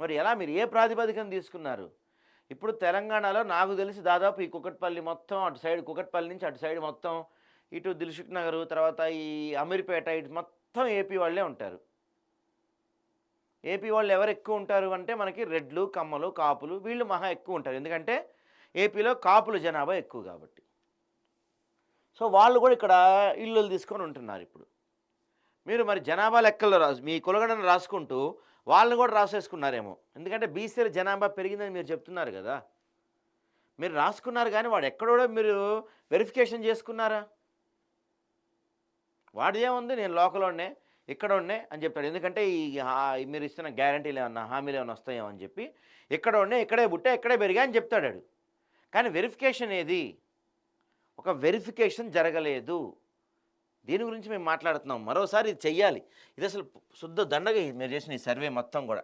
మరి ఎలా మీరు ఏ ప్రాతిపదికన తీసుకున్నారు? ఇప్పుడు తెలంగాణలో నాకు తెలిసి దాదాపు ఈ కుకట్పల్లి మొత్తం అటు సైడ్ కుకట్పల్లి నుంచి అటు సైడ్ మొత్తం ఇటు దిల్సుఖ్ నగర్ తర్వాత ఈ అమీర్పేట ఇటు మొత్తం ఏపీ వాళ్ళే ఉంటారు. ఏపీ వాళ్ళు ఎవరు ఎక్కువ ఉంటారు అంటే మనకి రెడ్లు కమ్మలు కాపులు వీళ్ళు మహా ఎక్కువ ఉంటారు. ఎందుకంటే ఏపీలో కాపుల జనాభా ఎక్కువ కాబట్టి. సో వాళ్ళు కూడా ఇక్కడ ఇల్లులు తీసుకొని ఉంటున్నారు ఇప్పుడు. మీరు మరి జనాభా లెక్కల్లో రాసు మీ కులగడను రాసుకుంటూ వాళ్ళని కూడా రాసేసుకున్నారేమో. ఎందుకంటే బీసీల జనాభా పెరిగిందని మీరు చెప్తున్నారు కదా. మీరు రాసుకున్నారు కానీ వాడు ఎక్కడో మీరు వెరిఫికేషన్ చేసుకున్నారా? వాడిదేముంది నేను లోకల్ ఉండే ఇక్కడ ఉండే అని చెప్తాడు. ఎందుకంటే ఈ హా- మీరు ఇస్తున్న గ్యారంటీలు ఏమన్నా హామీలు ఏమైనా వస్తాయేమో అని చెప్పి ఇక్కడ ఉండే ఇక్కడే పుట్టే ఇక్కడే పెరిగా అని చెప్తాడు కానీ వెరిఫికేషన్ ఏది? ఒక వెరిఫికేషన్ జరగలేదు. దీని గురించి మేము మాట్లాడుతున్నాం. మరోసారి ఇది చెయ్యాలి. ఇది అసలు శుద్ధ దండగ మీరు చేసిన ఈ సర్వే మొత్తం కూడా.